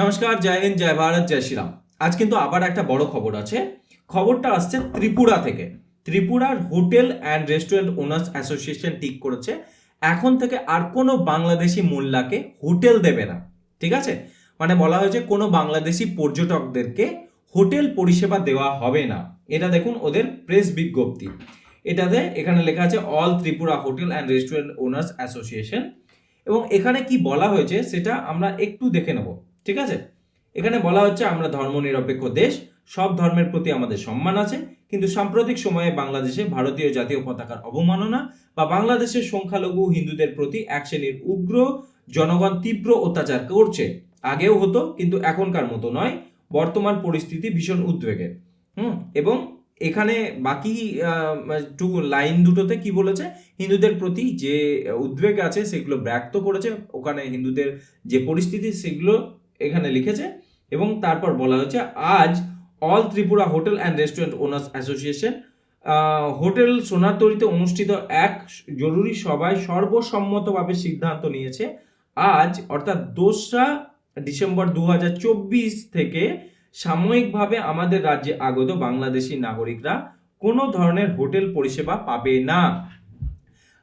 নমস্কার, জয় হিন্দ, জয় ভারত, জয় শ্রীরাম। আজ কিন্তু আবার একটা বড় খবর আছে। খবরটা আসছে ত্রিপুরা থেকে। ত্রিপুরার hotel and restaurant owners association ঠিক করেছে, এখন থেকে আর কোনো বাংলাদেশি মোল্লাকে হোটেল দেবে না। ঠিক আছে? মানে বলা হয়েছে কোনো বাংলাদেশি পর্যটকদেরকে হোটেল পরিষেবা দেওয়া হবে না। এটা দেখুন ওদের প্রেস বিজ্ঞপ্তি। এটাতে এখানে লেখা আছে, all Tripura hotel and restaurant owners association. এবং এখানে কি বলা হয়েছে সেটা আমরা একটু দেখে নেব। ঠিক আছে? এখানে বলা হচ্ছে আমরা ধর্মনিরপেক্ষ দেশ, সব ধর্মের প্রতি আমাদের সম্মান আছে, কিন্তু সাম্প্রতিক সময়ে বাংলাদেশে ভারতীয় জাতীয় পতাকার অবমাননা বা বাংলাদেশের সংখ্যালঘু হিন্দুদের প্রতি এক শ্রেণির উগ্র জনগণ তীব্র অত্যাচার করছে। আগেও হতো, কিন্তু এখনকার মতো নয়। বর্তমান পরিস্থিতি ভীষণ উদ্বেগের হুম? এবং এখানে বাকি টু লাইন দুটোতে কি বলেছে? হিন্দুদের প্রতি যে উদ্বেগ আছে, সেগুলো ব্যক্ত করেছে। ওখানে হিন্দুদের যে পরিস্থিতি, সেগুলো এখানে লিখেছে, এবং তারপর বলা হয়েছে, আজ all Tripura hotel and restaurant owners association hotel সোনারতরীতে অনুষ্ঠিত এক জরুরি সভায় সর্বসম্মতভাবে সিদ্ধান্ত নিয়েছে। আজ, অর্থাৎ দোসরা ডিসেম্বর দু হাজার চব্বিশ থেকে সাময়িকভাবে আমাদের রাজ্যে আগত বাংলাদেশি নাগরিকরা কোনো ধরনের হোটেল পরিষেবা পাবে না।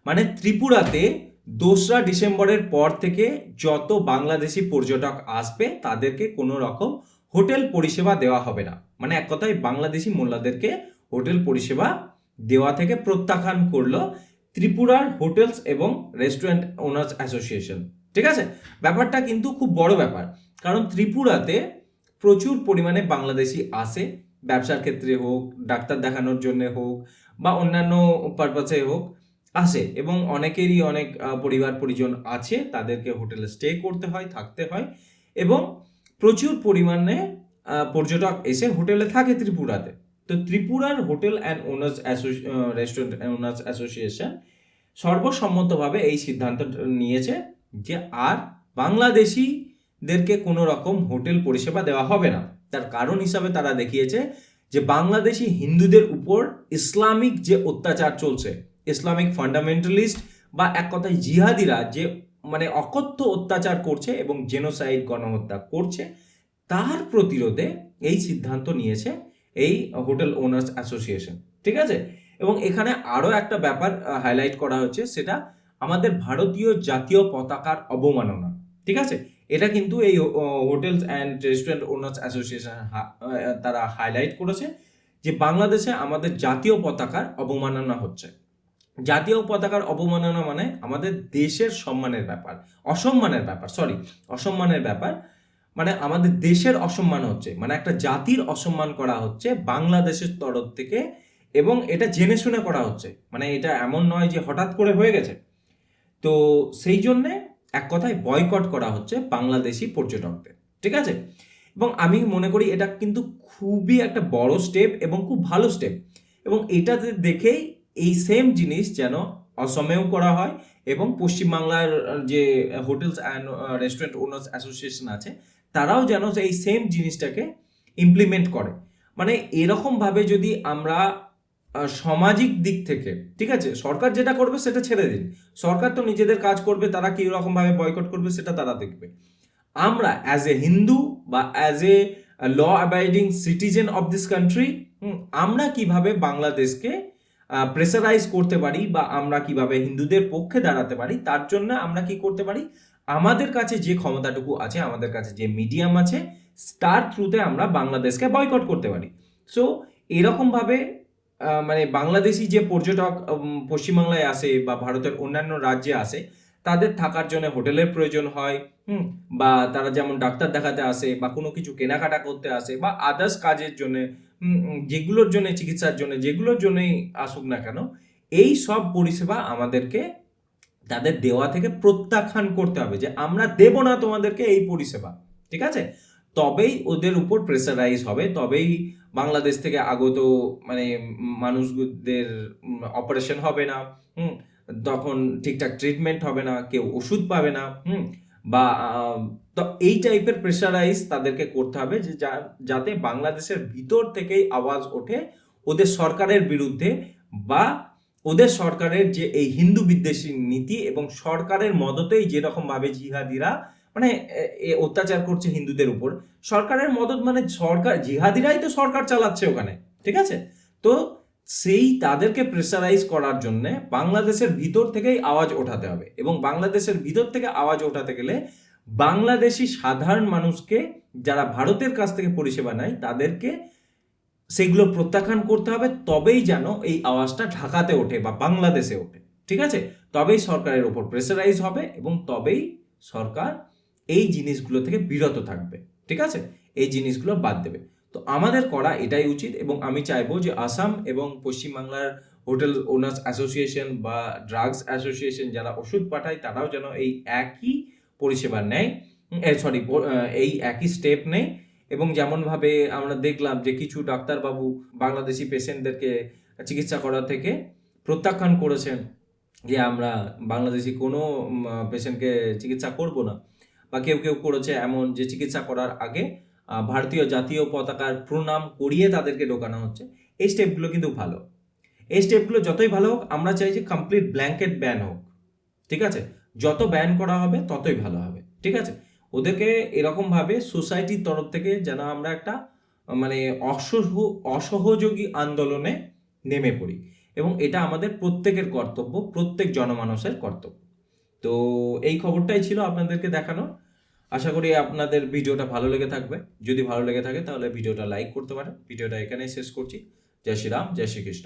মানে ত্রিপুরাতে দোসরা ডিসেম্বরের পর থেকে যত বাংলাদেশি পর্যটক আসবে, তাদেরকে কোনো রকম হোটেল পরিষেবা দেওয়া হবে না। মানে এক কথায় বাংলাদেশি মোল্লাদেরকে হোটেল পরিষেবা দেওয়া থেকে প্রত্যাখ্যান করল ত্রিপুরার হোটেলস এবং রেস্টুরেন্ট ওনার্স অ্যাসোসিয়েশন। ঠিক আছে? ব্যাপারটা কিন্তু খুব বড় ব্যাপার। কারণ ত্রিপুরাতে প্রচুর পরিমাণে বাংলাদেশি আসে। ব্যবসার ক্ষেত্রে হোক, ডাক্তার দেখানোর জন্য হোক বা অন্যান্য পারপাসে হোক। আসে এবং অনেকেরই অনেক পরিবার পরিজন আছে, তাদেরকে হোটেলে স্টে করতে হয়, থাকতে হয় এবং প্রচুর পরিমাণে পর্যটক এসে হোটেলে থাকে ত্রিপুরাতে। তো ত্রিপুরার hotel and owners restaurant owners association সর্বসম্মতভাবে এই সিদ্ধান্ত নিয়েছে যে আর বাংলাদেশিদেরকে কোনো রকম হোটেল পরিষেবা দেওয়া হবে না। তার কারণ হিসাবে তারা দেখিয়েছে যে বাংলাদেশি হিন্দুদের উপর ইসলামিক যে অত্যাচার চলছে ইসলামিক ফান্ডামেন্টালিস্ট বা এক কথায় জিহাদিরা যে মানে অকথ্য অত্যাচার করছে এবং জেনোসাইড গণহত্যা করছে, তার প্রতিরোধে এই সিদ্ধান্ত নিয়েছে এই হোটেল ওনার্স অ্যাসোসিয়েশন। ঠিক আছে? এবং এখানে আরও একটা ব্যাপার হাইলাইট করা হচ্ছে, সেটা আমাদের ভারতীয় জাতীয় পতাকার অবমাননা। ঠিক আছে? এটা কিন্তু এই hotels and restaurant owners association তারা হাইলাইট করেছে যে বাংলাদেশে আমাদের জাতীয় পতাকার অবমাননা হচ্ছে। জাতীয় পতাকার অবমাননা মানে আমাদের দেশের সম্মানের ব্যাপার, অসম্মানের ব্যাপার সরি অসম্মানের ব্যাপার। মানে আমাদের দেশের অসম্মান হচ্ছে মানে একটা জাতির অসম্মান করা হচ্ছে বাংলাদেশের তরফ থেকে এবং এটা জেনে শুনে করা হচ্ছে। মানে এটা এমন নয় যে হঠাৎ করে হয়ে গেছে। তো সেই জন্যে এক কথায় বয়কট করা হচ্ছে বাংলাদেশি পর্যটকদের, ঠিক আছে? এবং আমি মনে করি এটা কিন্তু খুবই একটা বড় স্টেপ এবং খুব ভালো স্টেপ এবং এটাতে দেখেই এই সেম জিনিস যেন অসমেও করা হয় এবং পশ্চিমবাংলার যে hotels and restaurant owners association আছে, তারাও যেন এই সেম জিনিসটাকে ইমপ্লিমেন্ট করে। মানে এরকমভাবে যদি আমরা সামাজিক দিক থেকে, ঠিক আছে? সরকার যেটা করবে সেটা ছেড়ে দিন। সরকার তো নিজেদের কাজ করবে, তারা কী রকমভাবে বয়কট করবে সেটা তারা দেখবে। আমরা অ্যাজ এ হিন্দু বা as a law abiding citizen of this country আমরা কীভাবে বাংলাদেশকে প্রেসারাইজ করতে পারি বা আমরা কীভাবে হিন্দুদের পক্ষে দাঁড়াতে পারি, তার জন্য আমরা কি করতে পারি? আমাদের কাছে যে ক্ষমতাটুকু আছে, আমাদের কাছে যে মিডিয়াম আছে, তার থ্রুতে আমরা বাংলাদেশকে বয়কট করতে পারি। সো এরকমভাবে মানে বাংলাদেশি যে পর্যটক পশ্চিমবাংলায় আসে বা ভারতের অন্যান্য রাজ্যে আসে, তাদের থাকার জন্য হোটেলের প্রয়োজন হয়, হুম, বা তারা যেমন ডাক্তার দেখাতে আসে বা কোনো কিছু কেনাকাটা করতে আসে বা আদার্স কাজের জন্য যেগুলোর জন্য চিকিৎসার জন্য যেগুলোর জন্যই আসুক না কেন, এই সব পরিষেবা আমাদেরকে তাদের দেওয়া থেকে প্রত্যাখ্যান করতে হবে যে আমরা দেব না তোমাদেরকে এই পরিষেবা, ঠিক আছে? তবেই ওদের উপর প্রেসারাইজ হবে, তবেই বাংলাদেশ থেকে আগত মানে মানুষদের অপারেশন হবে না, হুম? তখন ঠিকঠাক ট্রিটমেন্ট হবে না, কেউ ওষুধ পাবে না, হুম? বা তো এই টাইপের প্রেশারাইজ তাদেরকে করতে হবে যে যাতে বাংলাদেশের ভিতর থেকেই আওয়াজ ওঠে ওদের সরকারের বিরুদ্ধে বা ওদের সরকারের যে এই হিন্দু বিদ্বেষী নীতি এবং সরকারের মদতেই যেরকম ভাবে জিহাদিরা মানে অত্যাচার করছে হিন্দুদের উপর, সরকারের মদত মানে সরকার, জিহাদিরাই তো সরকার চালাচ্ছে ওখানে, ঠিক আছে? তো সেই তাদেরকে প্রেসারাইজ করার জন্য বাংলাদেশের ভিতর থেকেই আওয়াজ ওঠাতে হবে এবং বাংলাদেশের ভিতর থেকে আওয়াজ ওঠাতে গেলে বাংলাদেশি সাধারণ মানুষকে যারা ভারতের কাছ থেকে পরিষেবা নেয় তাদেরকে সেগুলো প্রত্যাখ্যান করতে হবে, তবেই যেন এই আওয়াজটা ঢাকাতে ওঠে বা বাংলাদেশে ওঠে। ঠিক আছে? তবেই সরকারের ওপর প্রেসারাইজ হবে এবং তবেই সরকার এই জিনিসগুলো থেকে বিরত থাকবে। ঠিক আছে? এই জিনিসগুলো বাদ দেবে। তো আমাদের করা এটাই উচিত এবং আমি চাইব যে আসাম এবং পশ্চিমবাংলার হোটেল ওনার্স অ্যাসোসিয়েশন বা ড্রাগস অ্যাসোসিয়েশন যারা ওষুধ পাঠায়, তারাও যেন এই একই পরিষেবা নেয় সরি এই একই স্টেপ নেয় এবং যেমনভাবে আমরা দেখলাম যে কিছু ডাক্তারবাবু বাংলাদেশি পেশেন্টদেরকে চিকিৎসা করা থেকে প্রত্যাখ্যান করেছেন যে আমরা বাংলাদেশি কোনো পেশেন্টকে চিকিৎসা করব না বা কেউ কেউ করেছে এমন যে চিকিৎসা করার আগে ভারতীয় জাতীয় পতাকার প্রণাম করিয়ে তাদেরকে ঢোকানো হচ্ছে। এই স্টেপগুলো কিন্তু ভালো। এই স্টেপগুলো যতই ভালো হোক, আমরা চাই যে কমপ্লিট ব্ল্যাঙ্কেট ব্যান হোক। ঠিক আছে? যত ব্যান করা হবে, ততই ভালো হবে। ঠিক আছে? ওদেরকে এরকমভাবে সোসাইটির তরফ থেকে যেন আমরা একটা মানে অসহ, অসহযোগী আন্দোলনে নেমে পড়ি। এবং এটা আমাদের প্রত্যেকের কর্তব্য, প্রত্যেক জনমানুষের কর্তব্য। তো এই খবরটাই ছিল আপনাদেরকে দেখানো আশা করি আপনাদের ভিডিওটা ভালো লেগে থাকবে। যদি ভালো লেগে থাকে তাহলে ভিডিওটা লাইক করতে পারেন। ভিডিওটা এখানেই শেষ করছি। জয় শ্রীরাম, জয় শ্রীকৃষ্ণ।